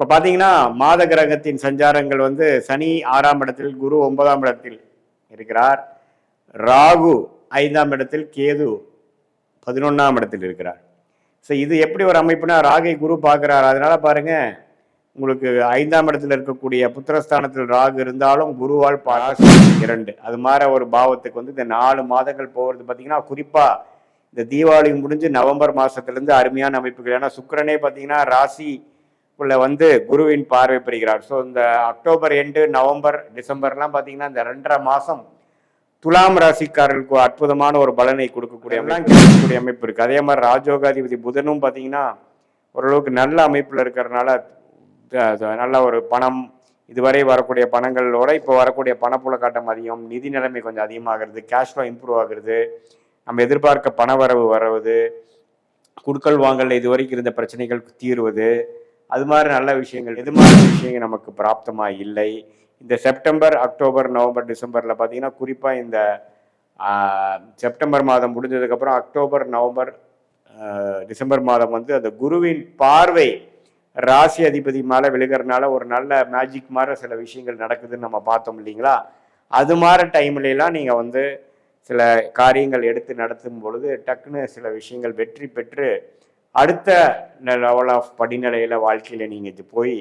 இப்போ பார்த்தீங்கன்னா மாத கிரகத்தின் சஞ்சாரங்கள் வந்து சனி ஆறாம் இடத்தில் குரு ஒன்பதாம் இடத்தில் இருக்கிறார். ராகு ஐந்தாம் இடத்தில் கேது பதினொன்றாம் இடத்தில் இருக்கிறார். ஸோ இது எப்படி ஒரு அமைப்புனா ராகை குரு பார்க்குறார். அதனால பாருங்க உங்களுக்கு ஐந்தாம் இடத்துல இருக்கக்கூடிய புத்திரஸ்தானத்தில் ராகு இருந்தாலும் குருவால் பராசி இரண்டு. அது மாதிரி ஒரு பாவத்துக்கு வந்து இந்த நாலு மாதங்கள் போகிறது பார்த்தீங்கன்னா குறிப்பாக இந்த தீபாவளி முடிஞ்சு நவம்பர் மாதத்துலேருந்து அருமையான அமைப்புகள். ஏன்னா சுக்கரனே பார்த்தீங்கன்னா ராசி உள்ள வந்து குருவின் பார்வை பெறுகிறார். ஸோ இந்த அக்டோபர் எண்டு நவம்பர் டிசம்பர்லாம் பார்த்தீங்கன்னா இந்த ரெண்டரை மாதம் துலாம் ராசிக்காரர்களுக்கு அற்புதமான ஒரு பலனை கொடுக்கக்கூடிய கிடைக்கக்கூடிய அமைப்பு இருக்குது அதே மாதிரி ராஜோகாதிபதி புதனும் பார்த்தீங்கன்னா ஓரளவுக்கு நல்ல அமைப்பில் இருக்கிறதுனால நல்ல ஒரு பணம் இதுவரை வரக்கூடிய பணங்களோட இப்போ வரக்கூடிய பணப்புழக்காட்டம் அதிகம் நிதி நிலைமை கொஞ்சம் அதிகமாகிறது கேஷ் ஃப்ளோ இம்ப்ரூவ் ஆகுறது நம்ம எதிர்பார்க்க பண வரவு வரவது குடுக்கல் வாங்கல் இதுவரைக்கும் இருந்த பிரச்சனைகள் தீருவது அது மாதிரி நல்ல விஷயங்கள் எது மாதிரி விஷயங்கள் நமக்கு பிராப்தமாக இல்லை. இந்த செப்டம்பர் அக்டோபர் நவம்பர் டிசம்பரில் பார்த்தீங்கன்னா குறிப்பாக இந்த செப்டம்பர் மாதம் முடிஞ்சதுக்கப்புறம் அக்டோபர் நவம்பர் டிசம்பர் மாதம் வந்து அந்த குருவின் பார்வை ராசி அதிபதி மேலே விழுகிறனால ஒரு நல்ல மேஜிக் மாதிரி சில விஷயங்கள் நடக்குதுன்னு நம்ம பார்த்தோம் இல்லைங்களா? அது மாதிரி டைம்லலாம் நீங்கள் வந்து சில காரியங்கள் எடுத்து நடத்தும் பொழுது டக்குன்னு சில விஷயங்கள் வெற்றி பெற்று அடுத்த லெவல் ஆஃப் படிநிலையில வாழ்க்கையில நீங்க இது போய்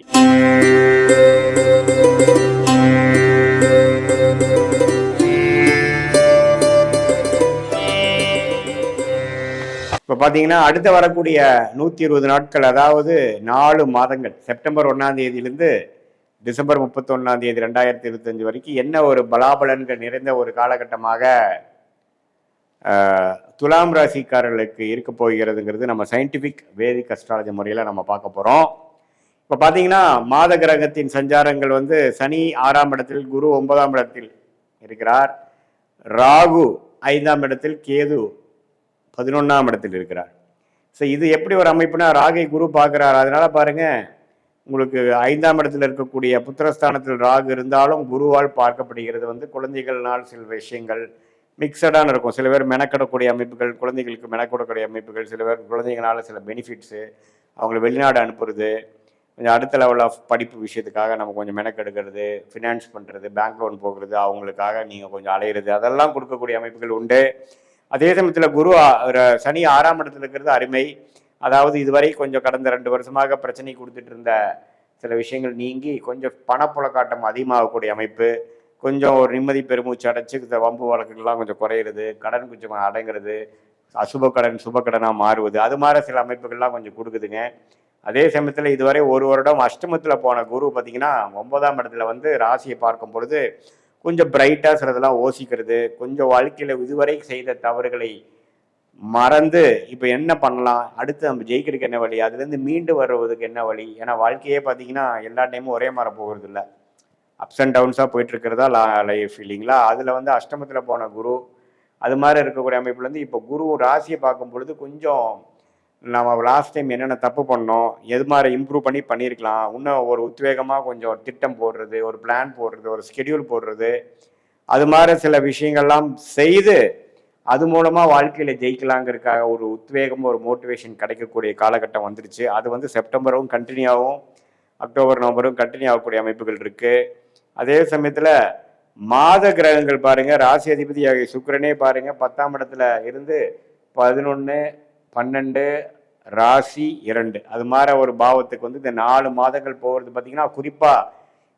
இப்போ பார்த்தீங்கன்னா அடுத்து வரக்கூடிய நூற்றி இருபது நாட்கள் அதாவது நாலு மாதங்கள் செப்டம்பர் ஒன்றாம் தேதியிலிருந்து டிசம்பர் முப்பத்தொன்னாம் தேதி ரெண்டாயிரத்தி இருபத்தஞ்சு வரைக்கும் என்ன ஒரு பலாபலன்கள் நிறைந்த ஒரு காலகட்டமாக துலாம் ராசிக்காரர்களுக்கு இருக்க போகிறதுங்கிறது நம்ம சயின்டிஃபிக் வேதிக் அஸ்ட்ராலஜி முறையில் நம்ம பார்க்க போகிறோம் இப்போ பார்த்தீங்கன்னா மாத கிரகத்தின் சஞ்சாரங்கள் வந்து சனி ஆறாம் இடத்தில் குரு ஒன்பதாம் இடத்தில் இருக்கிறார். ராகு ஐந்தாம் இடத்தில் கேது பதினொன்றாம் இடத்தில் இருக்கிறார். ஸோ இது எப்படி ஒரு அமைப்புனா ராகை குரு பார்க்குறார். அதனால பாருங்கள் உங்களுக்கு ஐந்தாம் இடத்துல இருக்கக்கூடிய புத்திரஸ்தானத்தில் ராகு இருந்தாலும் குருவால் பார்க்கப்படுகிறது வந்து குழந்தைகள்னால் சில விஷயங்கள் மிக்சடான இருக்கும். சில பேர் மெனக்கிடக்கூடிய அமைப்புகள் குழந்தைகளுக்கு மெனக்கிடக்கூடிய அமைப்புகள் சில பேர் குழந்தைங்களால சில பெனிஃபிட்ஸு அவங்களை வெளிநாடு அனுப்புறது கொஞ்சம் அடுத்த லெவல் ஆஃப் படிப்பு விஷயத்துக்காக நம்ம கொஞ்சம் மெனக்கெடுக்கிறது ஃபினான்ஸ் பண்ணுறது பேங்க் லோன் போகிறது அவங்களுக்காக நீங்கள் கொஞ்சம் அலையிறது அதெல்லாம் கொடுக்கக்கூடிய அமைப்புகள் உண்டு. அதே சமயத்தில் குரு சனி ஆறாம் இடத்துல இருக்கிறது அருமை. அதாவது இதுவரை கொஞ்சம் கடந்த ரெண்டு வருஷமாக பிரச்சனை கொடுத்துட்டு இருந்த சில விஷயங்கள் நீங்கி கொஞ்சம் பணப்புழக்காட்டம் அதிகமாகக்கூடிய அமைப்பு. கொஞ்சம் ஒரு நிம்மதி பெருமூச்சு அடைச்சு இந்த வம்பு வழக்குகள்லாம் கொஞ்சம் குறையிறது கடன் கொஞ்சம் அடங்குறது அசுப கடன் சுப கடனாக மாறுவது அது மாதிரி சில அமைப்புகள்லாம் கொஞ்சம் கொடுக்குதுங்க. அதே சமயத்தில் இதுவரை ஒரு வருடம் அஷ்டமத்தில் போன குரு பார்த்தீங்கன்னா ஒன்பதாம் இடத்துல வந்து ராசியை பார்க்கும் பொழுது கொஞ்சம் பிரைட்டாக சிலதெல்லாம் யோசிக்கிறது கொஞ்சம் வாழ்க்கையில் இதுவரை செய்த தவறுகளை மறந்து இப்போ என்ன பண்ணலாம்? அடுத்து நம்ம ஜெயிக்கிறதுக்கு என்ன வழி? அதுலேருந்து மீண்டு வருவதுக்கு என்ன வழி? ஏன்னா வாழ்க்கையே பார்த்தீங்கன்னா எல்லா டைமும் ஒரே மாதிரி போகிறது இல்லை அப்ஸ் அண்ட் டவுன்ஸாக போயிட்டு லா லைஃப் இல்லைங்களா? அதில் வந்து அஷ்டமத்தில் போன குரு அது மாதிரி இருக்கக்கூடிய அமைப்புலேருந்து இப்போ குரு ராசியை பார்க்கும் பொழுது கொஞ்சம் நம்ம லாஸ்ட் டைம் என்னென்ன தப்பு பண்ணோம் எது மாதிரி இம்ப்ரூவ் பண்ணி பண்ணியிருக்கலாம் இன்னும் ஒரு உத்வேகமாக கொஞ்சம் திட்டம் போடுறது ஒரு பிளான் போடுறது ஒரு ஸ்கெடியூல் போடுறது அது மாதிரி சில விஷயங்கள்லாம் செய்து அது மூலமாக வாழ்க்கையில் ஜெயிக்கலாங்கிறதுக்காக ஒரு உத்வேகம் ஒரு மோட்டிவேஷன் கிடைக்கக்கூடிய காலகட்டம் வந்துருச்சு. அது வந்து செப்டம்பரும் கண்டினியூ ஆகும் அக்டோபர் நவம்பரும் கண்டினியூ ஆகக்கூடிய அமைப்புகள் இருக்குது அதே சமயத்தில் மாத கிரகங்கள் பாருங்கள் ராசி அதிபதி சுக்கரனே பாருங்கள் பத்தாம் இடத்துல இருந்து பதினொன்று பன்னெண்டு ராசி இரண்டு. அது மாதிரி ஒரு பாவத்துக்கு வந்து இந்த நாலு மாதங்கள் போகிறது பார்த்தீங்கன்னா குறிப்பாக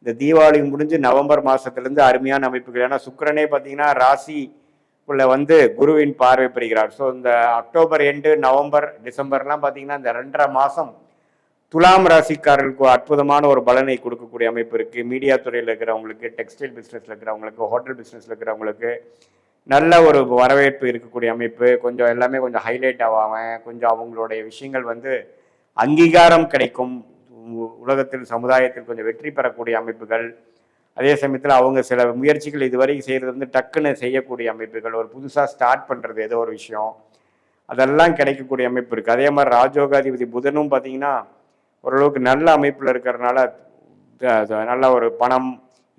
இந்த தீபாவளி முடிஞ்சு நவம்பர் மாதத்துலேருந்து அருமையான அமைப்புகள். ஏன்னா சுக்கரனே பார்த்தீங்கன்னா ராசி உள்ள வந்து குருவின் பார்வை பெறுகிறார். ஸோ இந்த அக்டோபர் எண்டு நவம்பர் டிசம்பர்லாம் பார்த்தீங்கன்னா இந்த ரெண்டரை மாதம் துலாம் ராசிக்காரர்களுக்கு ஒரு அற்புதமான ஒரு பலனை கொடுக்கக்கூடிய அமைப்பு இருக்கு. மீடியா துறையில் இருக்கிறவங்களுக்கு டெக்ஸ்டைல் பிஸ்னஸ்ல இருக்கிறவங்களுக்கு ஹோட்டல் பிஸ்னஸ்ல இருக்கிறவங்களுக்கு நல்ல ஒரு வரவேற்பு இருக்கக்கூடிய அமைப்பு. கொஞ்சம் எல்லாமே கொஞ்சம் ஹைலைட் ஆகாம கொஞ்சம் அவங்களுடைய விஷயங்கள் வந்து அங்கீகாரம் கிடைக்கும். உலகத்தில் சமுதாயத்தில் கொஞ்சம் வெற்றி பெறக்கூடிய அமைப்புகள். அதே சமயத்தில் அவங்க சில முயற்சிகள் இதுவரை செய்கிறது வந்து டக்குன்னு செய்யக்கூடிய அமைப்புகள். ஒரு புதுசாக ஸ்டார்ட் பண்ணுறது ஏதோ ஒரு விஷயம். அதெல்லாம் கிடைக்கக்கூடிய அமைப்பு இருக்குது அதே மாதிரி ராஜோகாதிபதி புதனும் பார்த்தீங்கன்னா ஓரளவுக்கு நல்ல அமைப்பில் இருக்கிறதுனால த- நல்ல ஒரு பணம்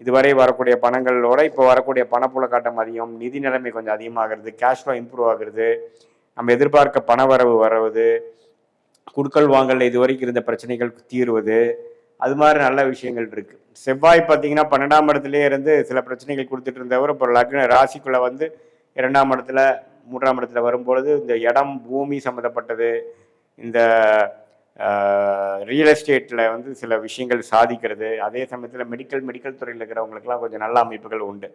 இதுவரை வரக்கூடிய பணங்களோட இப்போ வரக்கூடிய பணப்புழக்காட்டம் அதிகம் நிதி நிலைமை கொஞ்சம் அதிகமாகிறது கேஷ் ஃப்ளோ இம்ப்ரூவ் ஆகுறது நம்ம எதிர்பார்க்க பண வரவு வரவது குடுக்கல் வாங்கல் இதுவரைக்கும் இருந்த பிரச்சனைகள் தீர்வது அது மாதிரி நல்ல விஷயங்கள் இருக்கு. செவ்வாய் பார்த்தீங்கன்னா பன்னெண்டாம் இடத்துலேயே இருந்து சில பிரச்சனைகள் கொடுத்துட்டு இருந்தவர் இப்போ லக்ன ராசிக்குள்ளே வந்து இரண்டாம் இடத்துல மூன்றாம் இடத்துல வரும்பொழுது இந்த இடம் பூமி சம்மந்தப்பட்டது இந்த ரியல் எஸ்டேட்டில் வந்து சில விஷயங்கள் சாதிக்கிறது. அதே சமயத்தில் மெடிக்கல் மெடிக்கல் துறையில் இருக்கிறவங்களுக்குலாம் கொஞ்சம் நல்ல அமைப்புகள் உண்டு.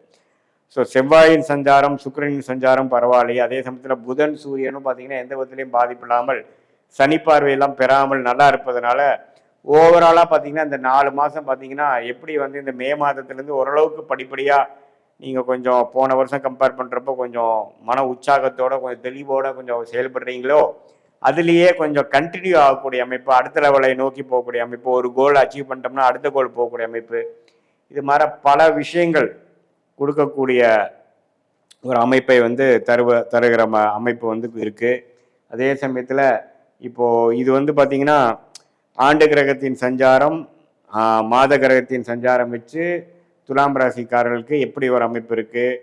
ஸோ செவ்வாயின் சஞ்சாரம் சுக்கரனின் சஞ்சாரம் பரவாயில்லையே அதே சமயத்தில் புதன் சூரியனும் பார்த்தீங்கன்னா எந்த விதத்துலையும் பாதிப்பு இல்லாமல் சனி பார்வையெல்லாம் பெறாமல் நல்லா இருப்பதனால ஓவராலாக பார்த்தீங்கன்னா இந்த நாலு மாதம் பார்த்தீங்கன்னா எப்படி வந்து இந்த மே மாதத்துலேருந்து ஓரளவுக்கு படிப்படியாக நீங்கள் கொஞ்சம் போன வருஷம் கம்பேர் பண்ணுறப்போ கொஞ்சம் மன உற்சாகத்தோட கொஞ்சம் தெளிவோட கொஞ்சம் செயல்படுறீங்களோ அதுலேயே கொஞ்சம் கண்டினியூ ஆகக்கூடிய அமைப்பு அடுத்த லெவலை நோக்கி போகக்கூடிய அமைப்பு ஒரு கோல் அச்சீவ் பண்ணிட்டோம்னா அடுத்த கோல் போகக்கூடிய அமைப்பு. இது மாதிரி பல விஷயங்கள் கொடுக்கக்கூடிய ஒரு அமைப்பை வந்து தருவ தருகிற ம அமைப்பு வந்து இருக்குது அதே சமயத்தில் இப்போது இது வந்து பார்த்தீங்கன்னா ஆண்டு கிரகத்தின் சஞ்சாரம் மாத கிரகத்தின் சஞ்சாரம் வச்சு துலாம் ராசிக்காரர்களுக்கு எப்படி ஒரு அமைப்பு இருக்குது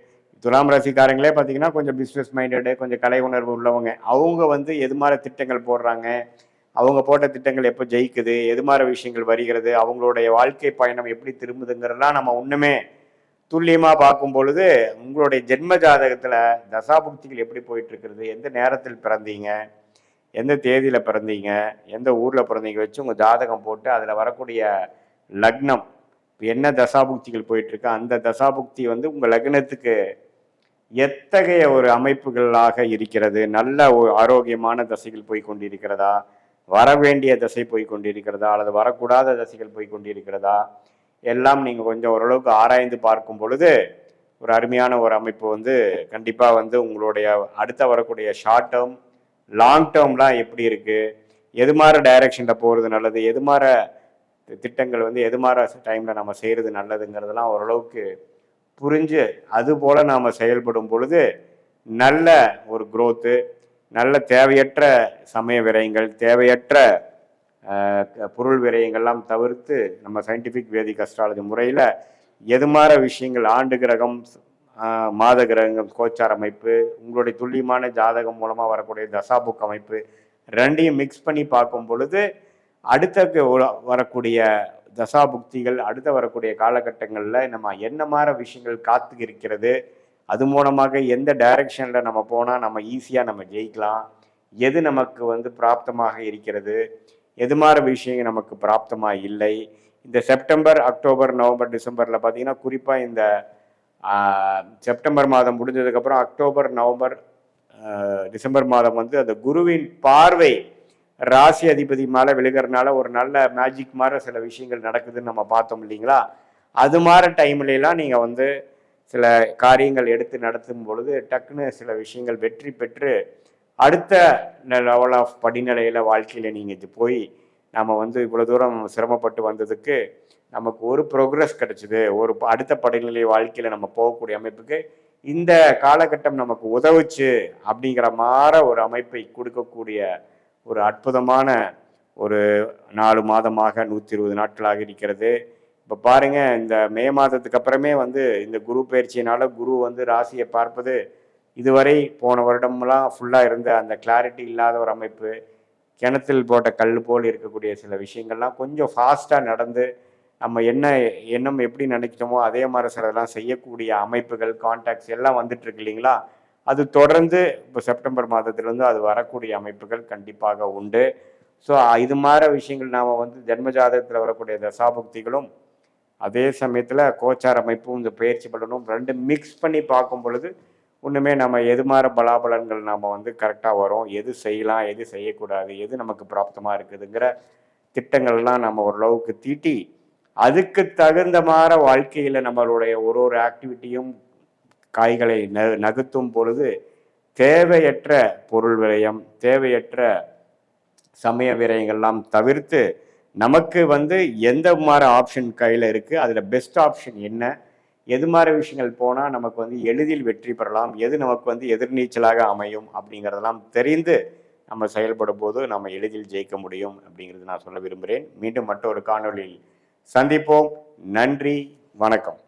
துலாம் ராசிக்காரங்களே பார்த்தீங்கன்னா கொஞ்சம் பிஸ்னஸ் மைண்டடு கொஞ்சம் கலை உணர்வு உள்ளவங்க. அவங்க வந்து எது மாதிரி திட்டங்கள் போடுறாங்க? அவங்க போட்ட திட்டங்கள் எப்போ ஜெயிக்குது? எது மாதிரி விஷயங்கள் வருகிறது? அவங்களுடைய வாழ்க்கை பயணம் எப்படி திரும்புதுங்கிறதெல்லாம் நம்ம ஒன்றுமே துல்லியமாக பார்க்கும் பொழுது உங்களுடைய ஜென்ம ஜாதகத்தில் தசாபுக்திகள் எப்படி போயிட்டுருக்கிறது? எந்த நேரத்தில் பிறந்தீங்க? எந்த தேதியில் பிறந்தீங்க? எந்த ஊரில் பிறந்தீங்க? வச்சு உங்கள் ஜாதகம் போட்டு அதில் வரக்கூடிய லக்னம் என்ன தசாபுக்திகள் போயிட்டுருக்கு? அந்த தசாபுக்தி வந்து உங்கள் லக்னத்துக்கு எத்தகைய ஒரு அமைப்புகளாக இருக்கிறது? நல்ல ஆரோக்கியமான தசைகள் போய் கொண்டிருக்கிறதா? வர வேண்டிய தசை போய் கொண்டிருக்கிறதா? அல்லது வரக்கூடாத தசைகள் போய் கொண்டிருக்கிறதா? எல்லாம் நீங்கள் கொஞ்சம் ஓரளவுக்கு ஆராய்ந்து பார்க்கும் பொழுது ஒரு அருமையான ஒரு அமைப்பு வந்து கண்டிப்பாக வந்து உங்களுடைய அடுத்த வரக்கூடிய ஷார்ட் டேர்ம் லாங் டேர்ம்லாம் எப்படி இருக்குது எது மாதிரி டைரக்ஷனில் போகிறது நல்லது? எது மாதிரி திட்டங்கள் வந்து எது மாதிரி டைமில் நம்ம செய்கிறது நல்லதுங்கிறதெல்லாம் ஓரளவுக்கு புரிஞ்சு அது போல் நாம் செயல்படும் பொழுது நல்ல ஒரு குரோத்து நல்ல தேவையற்ற சமய விரயங்கள் தேவையற்ற பொருள் விரயங்கள்லாம் தவிர்த்து நம்ம சயின்டிஃபிக் வேதிக் அஸ்ட்ராலஜி முறையில் எது மாதிரி விஷயங்கள் ஆண்டு கிரகம் மாத கிரகம் கோச்சார் அமைப்பு உங்களுடைய துல்லியமான ஜாதகம் மூலமாக வரக்கூடிய தசாபுக் அமைப்பு ரெண்டையும் மிக்ஸ் பண்ணி பார்க்கும் பொழுது அடுத்த வரக்கூடிய தசாபுக்திகள் அடுத்த வரக்கூடிய காலகட்டங்களில் நம்ம என்ன மாதிரி விஷயங்கள் காத்து இருக்கிறது அது மூலமாக எந்த டைரக்ஷனில் நம்ம போனால் நம்ம ஈஸியாக நம்ம ஜெயிக்கலாம் எது நமக்கு வந்து பிராப்தமாக இருக்கிறது எது மாதிரி விஷயங்கள் நமக்கு பிராப்தமாக இல்லை. இந்த செப்டம்பர் அக்டோபர் நவம்பர் டிசம்பரில் பார்த்தீங்கன்னா குறிப்பாக இந்த செப்டம்பர் மாதம் முடிஞ்சதுக்கப்புறம் அக்டோபர் நவம்பர் டிசம்பர் மாதம் வந்து அந்த குருவின் பார்வை ராசி அதிபதி மேலே விழுகிறனால ஒரு நல்ல மேஜிக் மாதிரி சில விஷயங்கள் நடக்குதுன்னு நம்ம பார்த்தோம் இல்லைங்களா? அது மாதிரி டைம்லலாம் நீங்கள் வந்து சில காரியங்கள் எடுத்து நடத்தும் பொழுது டக்குன்னு சில விஷயங்கள் வெற்றி பெற்று அடுத்த லெவல் ஆஃப் படிநிலையில் வாழ்க்கையில் நீங்கள் போய் நம்ம வந்து இவ்வளோ தூரம் சிரமப்பட்டு வந்ததுக்கு நமக்கு ஒரு ப்ரோக்ரஸ் கிடைச்சிது. ஒரு ப- அடுத்த படிநிலை வாழ்க்கையில் நம்ம போகக்கூடிய அமைப்புக்கு இந்த காலகட்டம் நமக்கு உதவுச்சு அப்படிங்கிற மாதிரி ஒரு அமைப்பை கொடுக்கக்கூடிய ஒரு அற்புதமான ஒரு நாலு மாதமாக நூற்றி இருபது நாட்களாக இருக்கிறது. இப்போ பாருங்க இந்த மே மாதத்துக்கு அப்புறமே வந்து இந்த குரு பயிற்சியினால குரு வந்து ராசியை பார்ப்பது இதுவரை போன வருடம்லாம் ஃபுல்லாக இருந்த அந்த கிளாரிட்டி இல்லாத ஒரு அமைப்பு. கிணத்தில் போட்ட கல் போல் இருக்கக்கூடிய சில விஷயங்கள்லாம் கொஞ்சம் ஃபாஸ்ட்டாக நடந்து நம்ம என்ன எண்ணம் எப்படி நினைக்கிறோமோ அதே மாதிரி சிலதெல்லாம் செய்யக்கூடிய அமைப்புகள் கான்டாக்ட்ஸ் எல்லாம் வந்துட்டு இருக்கு இல்லைங்களா? அது தொடர்ந்து இப்போ செப்டம்பர் மாதத்திலிருந்து அது வரக்கூடிய அமைப்புகள் கண்டிப்பாக உண்டு. ஸோ இது மாதிரி விஷயங்கள் நாம் வந்து ஜென்ம ஜாதகத்தில் வரக்கூடிய தசாபுக்திகளும் அதே சமயத்தில் கோச்சார் அமைப்பும் இந்த பயிற்சி பலனும் ரெண்டு மிக்ஸ் பண்ணி பார்க்கும் பொழுது ஒன்றுமே நம்ம எது மாதிரி பலாபலன்கள் நாம் வந்து கரெக்டாக வரும் எது செய்யலாம் எது செய்யக்கூடாது எது நமக்கு பிராப்தமாக இருக்குதுங்கிற திட்டங்கள்லாம் நம்ம ஓரளவுக்கு தீட்டி அதுக்கு தகுந்த மாதிரி வாழ்க்கையில் நம்மளுடைய ஒரு ஒரு ஆக்டிவிட்டியும் காய்களை ந நகர்த்தும் பொழுது தேவையற்ற பொருள் விரயம் தேவையற்ற சமய விரயங்கள்லாம் தவிர்த்து நமக்கு வந்து எந்த மாதிரி ஆப்ஷன் கையில் இருக்குது அதில் பெஸ்ட் ஆப்ஷன் என்ன எது மாதிரி விஷயங்கள் போனால் நமக்கு வந்து எளிதில் வெற்றி பெறலாம் எது நமக்கு வந்து எதிர்நீச்சலாக அமையும் அப்படிங்கிறதெல்லாம் தெரிந்து நம்ம செயல்படும் போது நம்ம எளிதில் ஜெயிக்க முடியும் அப்படிங்கிறது நான் சொல்ல விரும்புகிறேன் மீண்டும் மற்றொரு காணொலியில் சந்திப்போம். நன்றி வணக்கம்.